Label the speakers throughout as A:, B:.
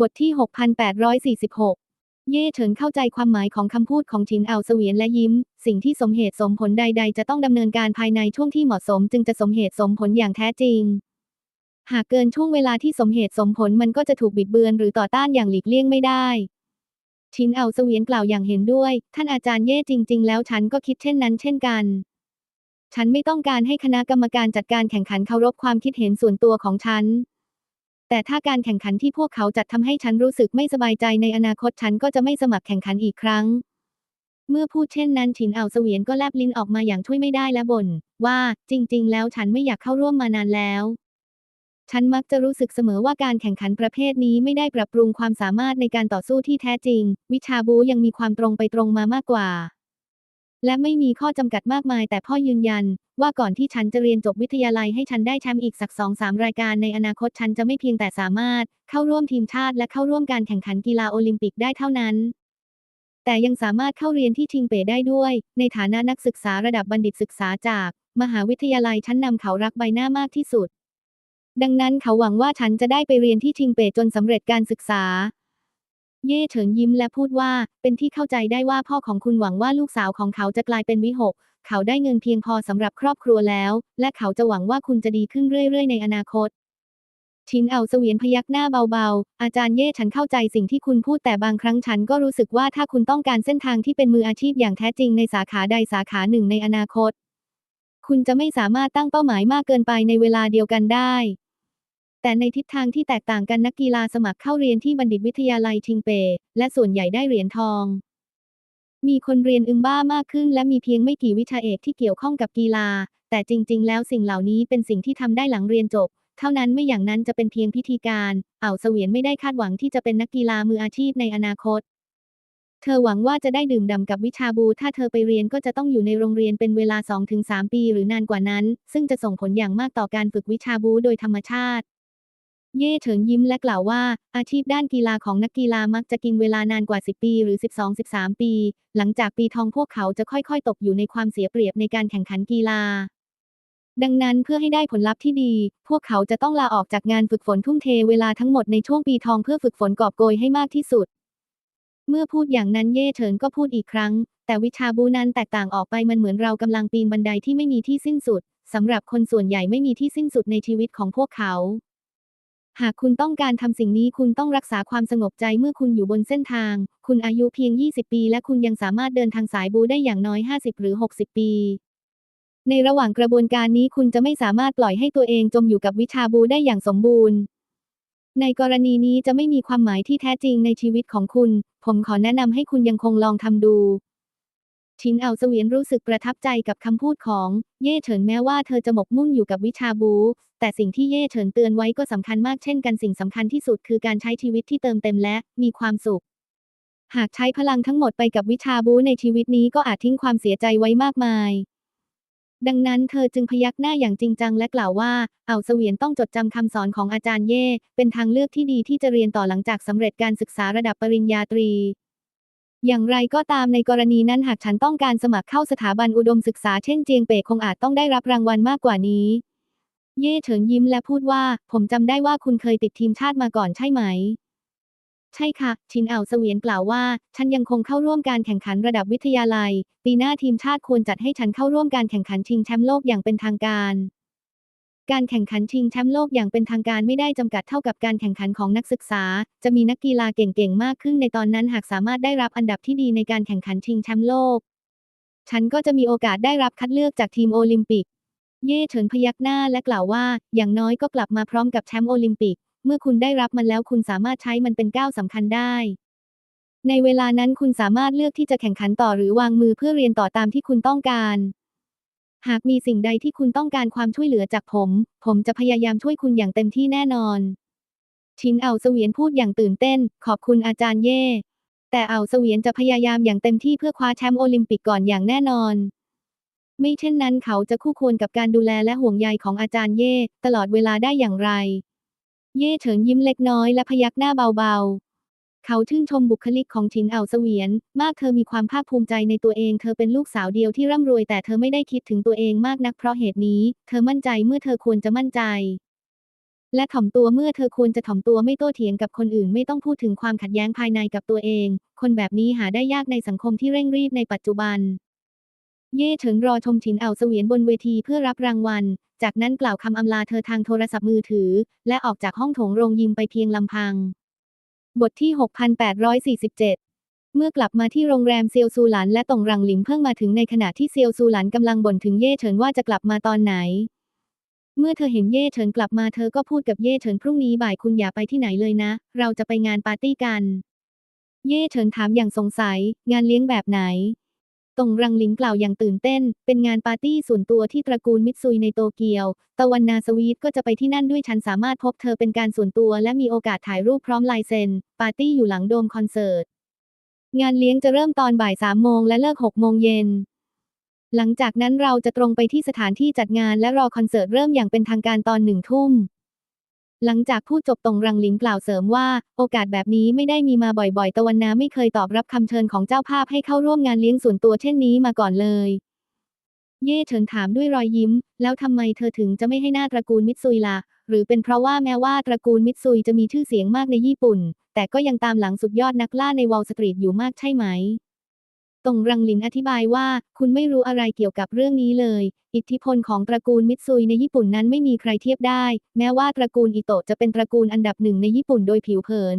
A: บทที่ 6846 เย่เฉินเข้าใจความหมายของคำพูดของฉินเอาเสวียนและยิ้ม สิ่งที่สมเหตุสมผลใด ๆ จะต้องดำเนินการภายในช่วงที่เหมาะสม จึงจะสมเหตุสมผลอย่างแท้จริง หากเกินช่วงเวลาที่สมเหตุสมผลมันก็จะถูกบิดเบือนหรือต่อต้านอย่างหลีกเลี่ยงไม่ได้ ชินเอาเสวียนกล่าวอย่างเห็นด้วย ท่านอาจารย์เย่จริง ๆ แล้วฉันก็คิดเช่นนั้น เช่นกัน ฉันไม่ต้องการให้คณะกรรมการจัดการแข่งขันเคารพความคิดเห็นส่วนตัวของฉัน แต่ถ้าการแข่งขันที่พวกเขาจัดทำให้ฉันรู้สึกไม่สบายใจในอนาคตฉันก็จะไม่สมัครแข่งขันอีกครั้ง เมื่อพูดเช่นนั้นฉินเอาเสวียนก็แลบลิ้นออกมาอย่างช่วยไม่ได้และบ่นว่า จริง ๆ แล้วฉันไม่อยากเข้าร่วมมานานแล้ว ฉันมักจะรู้สึกเสมอว่าการแข่งขันประเภทนี้ไม่ได้ปรับปรุงความสามารถในการต่อสู้ที่แท้จริง วิชาบูยังมีความตรงไปตรงมามากกว่า และไม่มีข้อจำกัดมากมาย แต่พ่อยืนยัน ว่าก่อนที่ฉันจะเรียนจบวิทยาลัยให้ฉันได้แชมป์อีกสักสองสามรายการในอนาคตฉันจะไม่เพียงแต่สามารถ เข้าร่วมทีมชาติและเข้าร่วมการแข่งขันกีฬาโอลิมปิกได้เท่านั้น แต่ยังสามารถเข้าเรียนที่ทิงเป๋ได้ด้วย ในฐานะนักศึกษาระดับบัณฑิตศึกษาจาก มหาวิทยาลัยชั้นนำเขารักใบหน้ามากที่สุดดังนั้นเขาหวังว่าฉันจะได้ไปเรียนที่ทิงเป๋จนสำเร็จการศึกษา เย่เฉินยิ้มและพูดว่า เป็นที่เข้าใจได้ว่าพ่อของคุณหวังว่าลูกสาวของเขาจะกลายเป็นวิหก เขาได้เงินเพียงพอสำหรับครอบครัวแล้ว และเขาจะหวังว่าคุณจะดีขึ้นเรื่อย ๆ ในอนาคตชินเอาเสวียนพยักหน้าเบาๆ อาจารย์เย่ฉันเข้าใจสิ่งที่คุณพูดแต่บางครั้งฉันก็รู้สึกว่าถ้าคุณต้องการเส้นทางที่เป็นมืออาชีพอย่างแท้จริงในสาขาใดสาขาหนึ่งในอนาคต คุณจะไม่สามารถตั้งเป้าหมายมากเกินไปในเวลาเดียวกันได้ แต่ในทิศทางที่แตกต่างกันนักกีฬาสมัครเข้าเรียนที่บัณฑิตวิทยาลัยชิงเป และส่วนใหญ่ได้เหรียญทอง มีคนเรียนอึมบ้ามากขึ้น และมีเพียงไม่กี่วิชาเอกที่เกี่ยวข้องกับกีฬา แต่จริง ๆ แล้วสิ่งเหล่านี้เป็นสิ่งที่ทำได้หลังเรียนจบ เท่านั้นไม่อย่างนั้นจะเป็นเพียงพิธีการ เอ่าวเสวียนไม่ได้คาดหวังที่จะเป็นนักกีฬามืออาชีพในอนาคต เธอหวังว่าจะได้ดื่มด่ำกับวิชาบู ถ้าเธอไปเรียนก็จะต้องอยู่ในโรงเรียนเป็นเวลา 2-3 ปี หรือนานกว่านั้น ซึ่งจะส่งผลอย่างมากต่อการฝึกวิชาบูโดยธรรมชาติ เย่เฉินยิ้มและกล่าวว่า อาชีพด้านกีฬาของนักกีฬามักจะกินเวลานานกว่า 10 ปีหรือ 12-13 ปี หลังจากปีทองพวกเขาจะค่อยๆ ตกอยู่ในความเสียเปรียบในการแข่งขันกีฬา ดังนั้นเพื่อให้ได้ผลลัพธ์ที่ดี พวกเขาจะต้องลาออกจากงานฝึกฝนทุ่มเทเวลาทั้งหมดในช่วงปีทองเพื่อฝึกฝนกอบโกยให้มากที่สุด เมื่อพูดอย่างนั้นเย่เฉินก็พูดอีกครั้ง แต่วิชาบูนั้นแตกต่างออกไปมันเหมือนเรากำลังปีนบันไดที่ไม่มีที่สิ้นสุดสำหรับคนส่วนใหญ่ไม่มีที่สิ้นสุดในชีวิตของพวกเขา หากคุณต้องการทำสิ่งนี้คุณต้องรักษาความสงบใจเมื่อคุณอยู่บนเส้นทาง คุณอายุเพียง 20 ปี และคุณยังสามารถเดินทางสายบูได้อย่างน้อย 50 หรือ 60 ปี ในระหว่างกระบวนการนี้คุณจะไม่สามารถปล่อยให้ตัวเองจมอยู่กับวิชาบูได้อย่างสมบูรณ์ ในกรณีนี้จะไม่มีความหมายที่แท้จริงในชีวิตของคุณ ผมขอแนะนำให้คุณยังคงลองทำดูชินเอาเสวียนรู้สึกประทับใจกับคำพูดของ เย่เฉินแม้ว่าเธอจะหมกมุ่นอยู่กับวิชาบู แต่สิ่งที่เย่เฉินเตือนไว้ก็สำคัญมากเช่นกันสิ่งสำคัญที่สุดคือการใช้ชีวิตที่เติมเต็มและมีความสุข หากใช้พลังทั้งหมดไปกับวิชาบูในชีวิตนี้ก็อาจทิ้งความเสียใจไว้มากมาย ดังนั้นเธอจึงพยักหน้าอย่างจริงจังและกล่าวว่า เอาเสวียนต้องจดจำคำสอนของอาจารย์เย่เป็นทางเลือกที่ดีที่จะเรียนต่อหลังจากสำเร็จการศึกษาระดับปริญญาตรีอย่างไรก็ตามในกรณีนั้นหากฉันต้องการสมัครเข้าสถาบันอุดมศึกษาเช่นเจียงเป่คงอาจต้องได้รับรางวัลมากกว่านี้ เย่เฉินยิ้มและพูดว่า ผมจำได้ว่าคุณเคยติดทีมชาติมาก่อนใช่ไหม ใช่ค่ะ ชินเอาเสวียนกล่าวว่า ฉันยังคงเข้าร่วมการแข่งขันระดับวิทยาลัย ปีหน้าทีมชาติควรจัดให้ฉันเข้าร่วมการแข่งขันชิงแชมป์โลกอย่างเป็นทางการ การแข่งขันชิงแชมป์โลกอย่างเป็นทางการไม่ได้จำกัดเท่ากับการแข่งขันของนักศึกษา จะมีนักกีฬาเก่งๆมากขึ้นในตอนนั้นหากสามารถได้รับอันดับที่ดีในการแข่งขันชิงแชมป์โลก ฉันก็จะมีโอกาสได้รับคัดเลือกจากทีมโอลิมปิก เย่เฉินพยักหน้าและกล่าวว่า อย่างน้อยก็กลับมาพร้อมกับแชมป์โอลิมปิก เมื่อคุณได้รับมันแล้วคุณสามารถใช้มันเป็นก้าวสำคัญได้ ในเวลานั้นคุณสามารถเลือกที่จะแข่งขันต่อหรือวางมือเพื่อเรียนต่อตามที่คุณต้องการ หากมีสิ่งใดที่คุณต้องการความช่วยเหลือจากผม ผมจะพยายามช่วยคุณอย่างเต็มที่แน่นอน ชินเอาเสวียนพูดอย่างตื่นเต้น ขอบคุณอาจารย์เย่แต่เอาเสวียนจะพยายามอย่างเต็มที่เพื่อคว้าแชมป์โอลิมปิกก่อนอย่างแน่นอน ไม่เช่นนั้นเขาจะคู่ควรกับการดูแลและห่วงใยของอาจารย์เย่ตลอดเวลาได้อย่างไร เย่เฉินยิ้มเล็กน้อยและพยักหน้าเบาๆ เขาชื่นชมบุคลิกของชินเอาเสวียน มากเธอมีความภาคภูมิใจในตัวเองเธอเป็นลูกสาวเดียวที่ร่ำรวยแต่เธอไม่ได้คิดถึงตัวเองมากนักเพราะเหตุนี้ เธอมั่นใจเมื่อเธอควรจะมั่นใจ และถ่อมตัวเมื่อเธอควรจะถ่อมตัวไม่โต้เถียงกับคนอื่นไม่ต้องพูดถึงความขัดแย้งภายในกับตัวเอง คนแบบนี้หาได้ยากในสังคมที่เร่งรีบในปัจจุบัน เย่เฉิงรอชมฉินเอาเสวียนบนเวทีเพื่อรับรางวัล จากนั้นกล่าวคำอำลาเธอทางโทรศัพท์มือถือ และออกจากห้องโถงโรงยิมไปเพียงลำพัง บทที่ 6847 เมื่อกลับมาที่โรงแรมเซียวซูหลันและตงรังหลิมเพิ่งมาถึงในขณะที่เซียวซูหลันกำลังบ่นถึงเย่เฉินว่าจะกลับมาตอนไหน เมื่อเธอเห็นเย่เฉินกลับมาเธอก็พูดกับเย่เฉินพรุ่งนี้บ่ายคุณอย่าไปที่ไหนเลยนะ เราจะไปงานปาร์ตี้กัน เย่เฉินถามอย่างสงสัย งานเลี้ยงแบบไหน ตงรังหลิงกล่าวอย่างตื่นเต้น เป็นงานปาร์ตี้ส่วนตัวที่ตระกูลมิตซุยในโตเกียว ตะวันนาสวีทก็จะไปที่นั่นด้วยฉันสามารถพบเธอเป็นการส่วนตัวและมีโอกาสถ่ายรูปพร้อมลายเซ็น ปาร์ตี้อยู่หลังโดมคอนเสิร์ต งานเลี้ยงจะเริ่มตอนบ่ายสามโมงและเลิกหกโมงเย็น หลังจากนั้นเราจะตรงไปที่สถานที่จัดงานและรอคอนเสิร์ตเริ่มอย่างเป็นทางการตอนหนึ่งทุ่ม หลังจากพูดจบตรงรังหลิงกล่าวเสริมว่า โอกาสแบบนี้ไม่ได้มีมาบ่อยๆ ตะวันนาไม่เคยตอบรับคำเชิญของเจ้าภาพให้เข้าร่วมงานเลี้ยงส่วนตัวเช่นนี้มาก่อนเลย เย่เฉินถามด้วยรอยยิ้ม แล้วทำไมเธอถึงจะไม่ให้หน้าตระกูลมิตซุยล่ะ หรือเป็นเพราะว่าแม้ว่าตระกูลมิตซุยจะมีชื่อเสียงมากในญี่ปุ่น แต่ก็ยังตามหลังสุดยอดนักล่าในวอลสตรีทอยู่มากใช่ไหม ตงรังหลินอธิบายว่า คุณไม่รู้อะไรเกี่ยวกับเรื่องนี้เลย อิทธิพลของตระกูลมิตซุยในญี่ปุ่นนั้นไม่มีใครเทียบได้ แม้ว่าตระกูลอิโตะจะเป็นตระกูลอันดับหนึ่งในญี่ปุ่นโดยผิวเผิน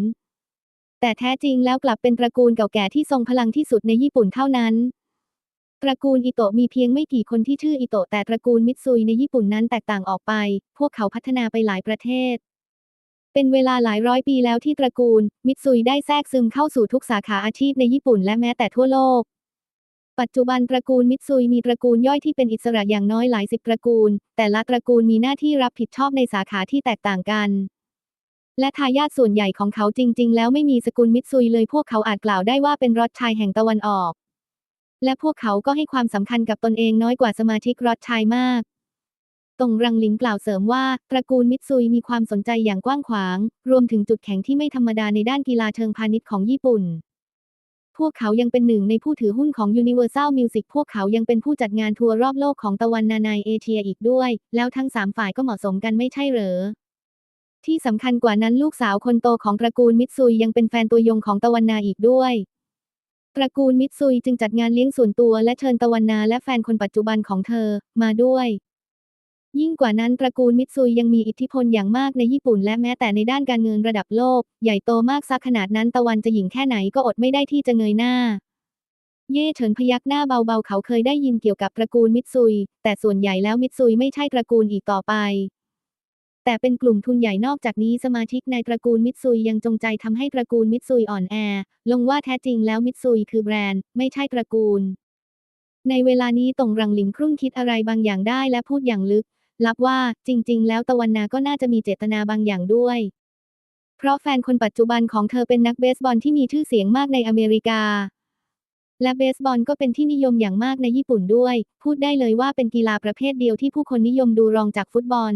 A: แต่แท้จริงแล้วกลับเป็นตระกูลเก่าแก่ที่ทรงพลังที่สุดในญี่ปุ่นเท่านั้น ตระกูลอิโตะมีเพียงไม่กี่คนที่ชื่ออิโตะแต่ตระกูลมิตซุยในญี่ปุ่นนั้นแตกต่างออกไป พวกเขาพัฒนาไปหลายประเทศเป็นเวลาหลายร้อยปีแล้วที่ตระกูล มิตซุยได้แทรกซึมเข้าสู่ทุกสาขาอาชีพในญี่ปุ่นและแม้แต่ทั่วโลก ปัจจุบันตระกูลมิตซุยมีตระกูลย่อยที่เป็นอิสระอย่างน้อยหลายสิบตระกูล แต่ละตระกูลมีหน้าที่รับผิดชอบในสาขาที่แตกต่างกัน และทายาทส่วนใหญ่ของเขาจริง ๆ แล้วไม่มีสกุลมิตซุยเลยพวกเขาอาจกล่าวได้ว่าเป็นรอดชายแห่งตะวันออก และพวกเขาก็ให้ความสำคัญกับตนเองน้อยกว่าสมาชิกรอดชายมากตงรังหลิงกล่าวเสริมว่า ตระกูลมิตซุยมีความสนใจอย่างกว้างขวาง รวมถึงจุดแข็งที่ไม่ธรรมดาในด้านกีฬาเชิงพาณิชย์ของญี่ปุ่น พวกเขายังเป็นหนึ่งในผู้ถือหุ้นของ Universal Music พวกเขายังเป็นผู้จัดงานทัวร์รอบโลกของตะวันนาในเอเชียอีกด้วย แล้วทั้งสามฝ่ายก็เหมาะสมกันไม่ใช่เหรอที่สำคัญกว่านั้นลูกสาวคนโตของตระกูลมิตซุยยังเป็นแฟนตัวยงของตะวันนาอีกด้วย ตระกูลมิตซุยจึงจัดงานเลี้ยงส่วนตัวและเชิญตะวันนาและแฟนคนปัจจุบันของเธอมาด้วย ยิ่งกว่านั้นตระกูลมิตซุยยังมีอิทธิพลอย่างมากในญี่ปุ่นและแม้แต่ในด้านการเงินระดับโลก ใหญ่โตมากสักขนาดนั้นตะวันจะหยิ่งแค่ไหนก็อดไม่ได้ที่จะเงยหน้า เย่เฉินพยักหน้าเบาๆ เขาเคยได้ยินเกี่ยวกับตระกูลมิตซุย แต่ส่วนใหญ่แล้วมิตซุยไม่ใช่ตระกูลอีกต่อไป แต่เป็นกลุ่มทุนใหญ่นอกจากนี้สมาชิกในตระกูลมิตซุยยังจงใจทำให้ตระกูลมิตซุยอ่อนแอ ลงว่าแท้จริงแล้วมิตซุยคือแบรนด์ไม่ใช่ตระกูล ในเวลานี้ตงรังหลิงครุ่นคิดอะไรบางอย่างได้และพูดอย่างลึก ลับว่า จริง ๆ แล้วตะวันนาก็น่าจะมีเจตนาบางอย่างด้วย เพราะแฟนคนปัจจุบันของเธอเป็นนักเบสบอลที่มีชื่อเสียงมากในอเมริกา และเบสบอลก็เป็นที่นิยมอย่างมากในญี่ปุ่นด้วย พูดได้เลยว่าเป็นกีฬาประเภทเดียวที่ผู้คนนิยมดูรองจากฟุตบอล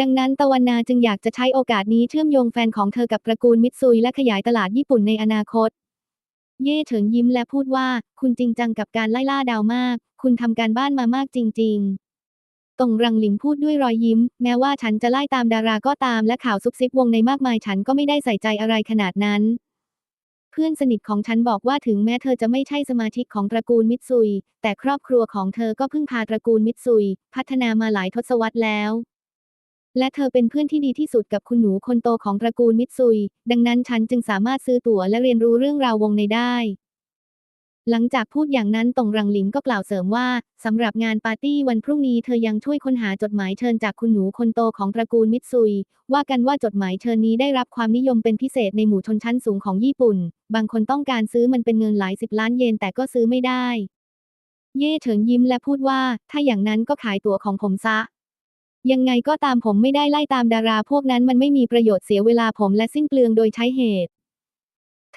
A: ดังนั้นตะวันนาจึงอยากจะใช้โอกาสนี้เชื่อมโยงแฟนของเธอกับตระกูลมิตซุยและขยายตลาดญี่ปุ่นในอนาคตเย่เฉิงยิ้มและพูดว่า คุณจริงจังกับการไล่ล่าดาวมาก คุณทำการบ้านมามากจริง ๆ ตงรังหลิงพูดด้วยรอยยิ้ม แม้ว่าฉันจะไล่ตามดาราก็ตามและข่าวซุบซิบวงในมากมายฉันก็ไม่ได้ใส่ใจอะไรขนาดนั้น เพื่อนสนิทของฉันบอกว่าถึงแม้เธอจะไม่ใช่สมาชิกของตระกูลมิตซุย แต่ครอบครัวของเธอก็เพิ่งพาตระกูลมิตซุย พัฒนามาหลายทศวรรษแล้วและเธอเป็นเพื่อนที่ดีที่สุดกับคุณหนูคนโตของตระกูลมิตซุย ดังนั้นฉันจึงสามารถซื้อตั๋วและเรียนรู้เรื่องราววงในได้ หลังจากพูดอย่างนั้นตงรังหลิงก็กล่าวเสริมว่าสำหรับงานปาร์ตี้วันพรุ่งนี้เธอยังช่วยค้นหาจดหมายเชิญจากคุณหนูคนโตของตระกูลมิตซุย ว่ากันว่าจดหมายเชิญนี้ได้รับความนิยมเป็นพิเศษในหมู่ชนชั้นสูงของญี่ปุ่น บางคนต้องการซื้อมันเป็นเงินหลายสิบล้านเยนแต่ก็ซื้อไม่ได้ เย่เฉิงยิ้มและพูดว่า ถ้าอย่างนั้นก็ขายตั๋วของผมซะยังไงก็ตามผมไม่ได้ไล่ตามดาราพวกนั้นมันไม่มีประโยชน์เสียเวลาผมและสิ้นเปลืองโดยใช้เหตุ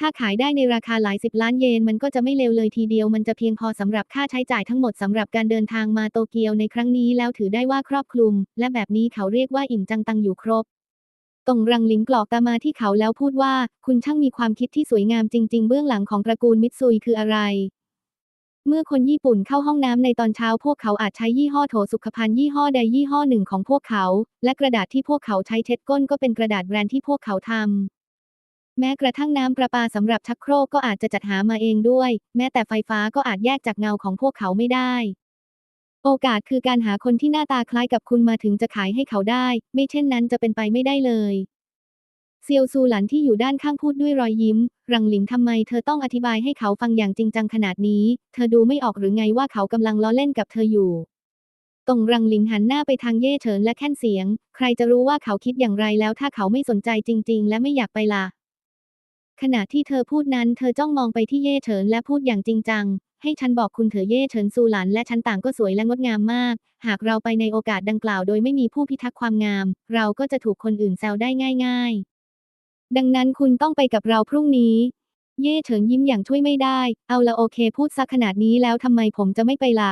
A: ถ้าขายได้ในราคาหลายสิบล้านเยนมันก็จะไม่เลวเลยทีเดียวมันจะเพียงพอสำหรับค่าใช้จ่ายทั้งหมดสำหรับการเดินทางมาโตเกียวในครั้งนี้แล้วถือได้ว่าครอบคลุม และแบบนี้เขาเรียกว่าอิ่มจังตังอยู่ครบตงรังลิงกรอกตามาที่เขาแล้วพูดว่า คุณช่างมีความคิดที่สวยงามจริง ๆ เบื้องหลังของตระกูลมิตซุยคืออะไร เมื่อคนญี่ปุ่นเข้าห้องน้ำในตอนเช้าพวกเขาอาจใช้ยี่ห้อโถสุขภัณฑ์ยี่ห้อใดยี่ห้อหนึ่งของพวกเขา และกระดาษที่พวกเขาใช้เช็ดก้นก็เป็นกระดาษแบรนด์ที่พวกเขาทำ แม้กระทั่งน้ำประปาสำหรับชักโครกก็อาจจะจัดหามาเองด้วย แม้แต่ไฟฟ้าก็อาจแยกจากเงาของพวกเขาไม่ได้ โอกาสคือการหาคนที่หน้าตาคล้ายกับคุณมาถึงจะขายให้เขาได้ ไม่เช่นนั้นจะเป็นไปไม่ได้เลยเซียวซูหลันที่อยู่ด้านข้างพูดด้วยรอยยิ้ม รังหลินทำไมเธอต้องอธิบายให้เขาฟังอย่างจริงจังขนาดนี้ เธอดูไม่ออกหรือไงว่าเขากำลังล้อเล่นกับเธออยู่ ตรงรังหลินหันหน้าไปทางเย่เฉินและแค่นเสียง ใครจะรู้ว่าเขาคิดอย่างไรแล้วถ้าเขาไม่สนใจจริง ๆ และไม่อยากไปล่ะ ขณะที่เธอพูดนั้นเธอจ้องมองไปที่เย่เฉินและพูดอย่างจริงจัง ให้ฉันบอกคุณเถอเย่เฉินซูหลันและฉันต่างก็สวยและงดงามมาก หากเราไปในโอกาสดังกล่าวโดยไม่มีผู้พิทักษ์ความงาม เราก็จะถูกคนอื่นแซวได้ง่าย ๆ ดังนั้นคุณต้องไปกับเราพรุ่งนี้ เย่เฉินยิ้มอย่างช่วยไม่ได้ เอาละโอเค พูดซะขนาดนี้แล้วทำไมผมจะไม่ไปล่ะ